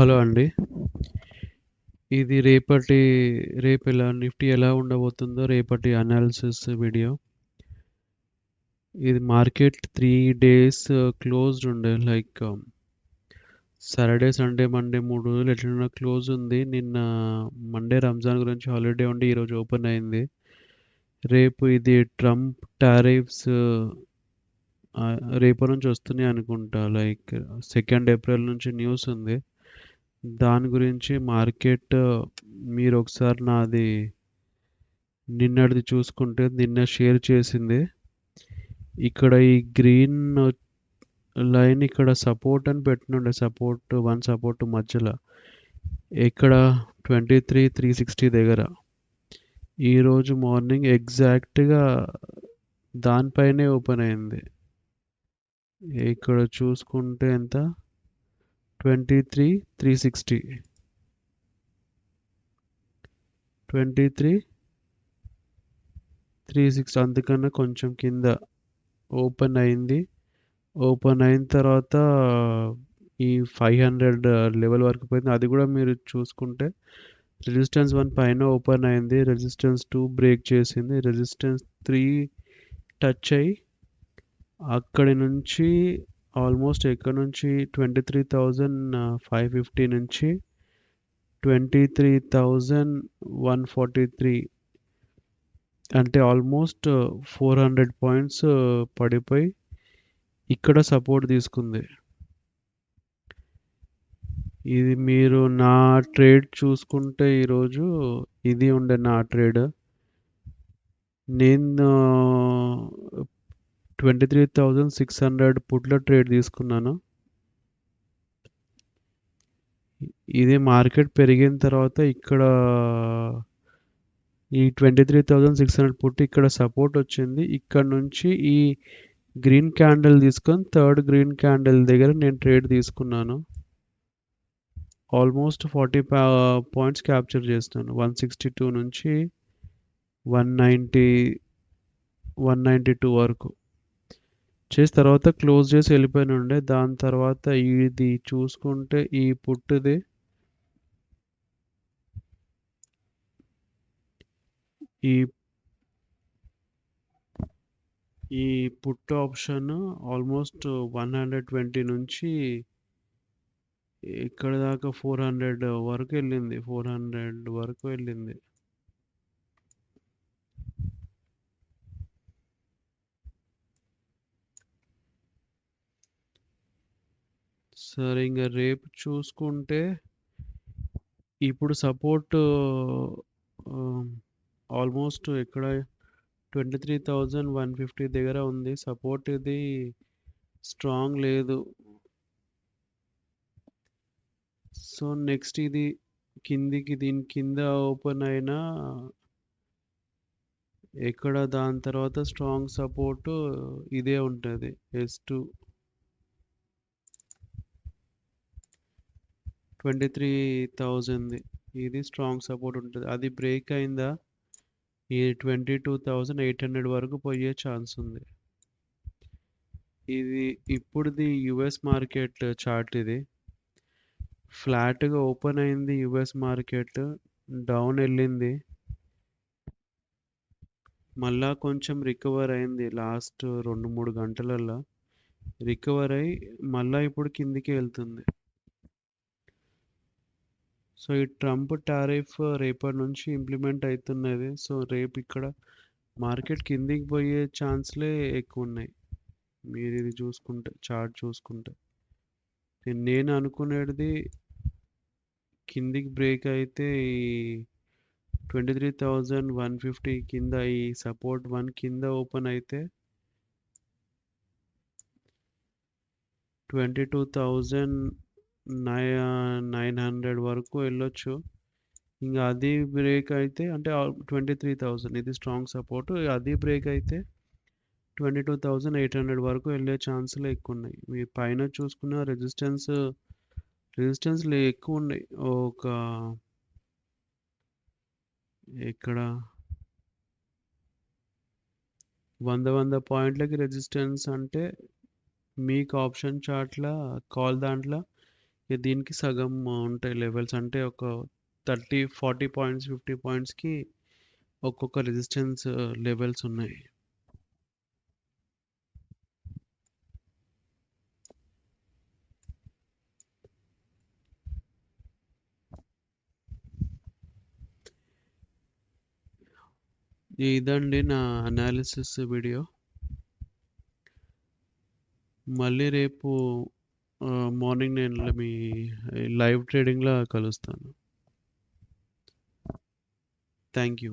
Hello అండి. ఇది రేపటి రేపు ఎలా నిఫ్టీ ఎలా ఉండబోతుందో రేపటి అనాలిసిస్ వీడియో. ఇది మార్కెట్ త్రీ డేస్ క్లోజ్డ్ ఉండే లైక్ సాటర్‌డే, సండే, మండే మూడు రోజులు ఎట్లన్నా క్లోజ్ ఉంది. నిన్న మండే రంజాన్ గురించి హాలిడే ఉండి ఈరోజు ఓపెన్ అయింది. రేపు ఇది ట్రంప్ టారిఫ్స్ రేపు నుంచి వస్తున్నాయి అనుకుంటా. లైక్ సెకండ్ ఏప్రిల్ నుంచి న్యూస్ ఉంది. దాని గురించి మార్కెట్ మీరు ఒకసారి నాది నిన్నటిది చూసుకుంటే నిన్న షేర్ చేసింది. ఇక్కడ ఈ గ్రీన్ లైన్ ఇక్కడ సపోర్ట్ అని పెట్టినుండే. సపోర్ట్ వన్ సపోర్ట్ మధ్యలో ఇక్కడ ట్వంటీ త్రీ త్రీ సిక్స్టీ దగ్గర. ఈరోజు మార్నింగ్ ఎగ్జాక్ట్‌గా దానిపైనే ఓపెన్ అయింది. ఇక్కడ చూసుకుంటే ఎంత 23, 360. 23 360 అందుకన్నా కొంచెం కింద ఓపెన్ అయింది. ఓపెన్ అయిన తర్వాత ఈ 500 లెవెల్ వరకు పోయింది. అది కూడా మీరు చూసుకుంటే రెసిస్టెన్స్ వన్ పైన ఓపెన్ అయింది. రెసిస్టెన్స్ టూ బ్రేక్ చేసింది. రెసిస్టెన్స్ త్రీ టచ్ అయ్యి అక్కడి నుంచి ఆల్మోస్ట్ ఎక్కడి నుంచి 23,550 నుంచి 23,143 అంటే ఆల్మోస్ట్ 400 పాయింట్స్ పడిపోయి ఇక్కడ సపోర్ట్ తీసుకుంది. ఇది మీరు నా ట్రేడ్ చూసుకుంటే ఈరోజు ఇది ఉండే నా ట్రేడ్. నేను 23,600 పుట్‌ల ట్రేడ్ తీసుకున్నాను. ఇది మార్కెట్ పెరిగిన తర్వాత ఇక్కడ ఈ twenty three thousand six hundred పుట్టి ఇక్కడ సపోర్ట్ వచ్చింది. ఇక్కడ నుంచి ఈ గ్రీన్ క్యాండిల్ తీసుకొని థర్డ్ గ్రీన్ క్యాండిల్ దగ్గర నేను ట్రేడ్ తీసుకున్నాను. ఆల్మోస్ట్ ఫార్టీ పాయింట్స్ క్యాప్చర్ చేస్తాను వన్ సిక్స్టీ టూ నుంచి 190 192 వరకు. చేసి తర్వాత క్లోజ్ చేసి వెళ్ళిపోయినుండే. దాని తర్వాత ఇది చూసుకుంటే ఈ పుట్టుది ఈ ఈ పుట్ ఆప్షన్ ఆల్మోస్ట్ 120 నుంచి ఇక్కడి దాకా 400 వరకు వెళ్ళింది. 400 వరకు వెళ్ళింది. సరే ఇంకా రేపు చూసుకుంటే ఇప్పుడు సపోర్ట్ ఆహ్, ఆల్మోస్ట్ ఎక్కడ 23,150 దగ్గర ఉంది. సపోర్ట్ ఇది స్ట్రాంగ్ లేదు. సో, నెక్స్ట్ ఇది కిందికి దీని కింద ఓపెన్ అయినా ఎక్కడ దాని తర్వాత స్ట్రాంగ్ సపోర్ట్ ఇదే ఉంటుంది ఎస్ టూ ఎస్2. 23,000ది. ఇది స్ట్రాంగ్ సపోర్ట్ ఉంటుంది అది బ్రేక్ అయిందా ఈ 22,800 వరకు పోయే ఛాన్స్ ఉంది. ఇది ఇప్పుడుది యూఎస్ మార్కెట్ చార్ట్ ఇది. ఫ్లాట్‌గా ఓపెన్ అయింది యూఎస్ మార్కెట్. డౌన్ వెళ్ళింది మళ్ళా కొంచెం రికవర్ అయింది లాస్ట్ రెండు మూడు గంటలల్లో రికవర్ అయ్యి మళ్ళీ ఇప్పుడు కిందికి వెళ్తుంది. సో, ఈ ట్రంప్ టారిఫ్ రేపటి నుంచి ఇంప్లిమెంట్ అవుతున్నది సో, రేపు ఇక్కడ మార్కెట్ కిందికి పోయే ఛాన్స్‌లే ఎక్కువ ఉన్నాయి మీరు ఇది చూసుకుంటే చార్ట్ చూసుకుంటే. నేను అనుకునేటిది కిందికి బ్రేక్ అయితే ఈ 23,150 కింద ఈ సపోర్ట్ వన్ కింద ఓపెన్ అయితే ట్వంటీ టూ థౌజండ్ నైన్ 22,900 వరకు వెళ్ళొచ్చు. ఇంకా అది బ్రేక్ అయితే అంటే ట్వంటీ త్రీ థౌజండ్ ఇది స్ట్రాంగ్ సపోర్ట్. అది బ్రేక్ అయితే 22,800 వరకు వెళ్ళే ఛాన్సులు ఎక్కువ ఉన్నాయి మీ పైన చూసుకున్న రెసిస్టెన్స్ రెసిస్టెన్స్‌లు ఎక్కువ ఉన్నాయి ఒక ఇక్కడ వంద వంద పాయింట్లకి రెసిస్టెన్స్ అంటే మీకు ఆప్షన్ చార్ట్‌ల కాల్ దాంట్లో దీనికి సగం ఉంటాయి లెవెల్స్ అంటే ఒక థర్టీ ఫార్టీ పాయింట్స్ ఫిఫ్టీ పాయింట్స్కి ఒక్కొక్క రెసిస్టెన్స్ లెవెల్స్ ఉన్నాయి. ఇదండి నా అనాలిసిస్ వీడియో మళ్ళీ రేపు మార్నింగ్ నేను మీ లైవ్ ట్రేడింగ్లో కలుస్తాను. Thank you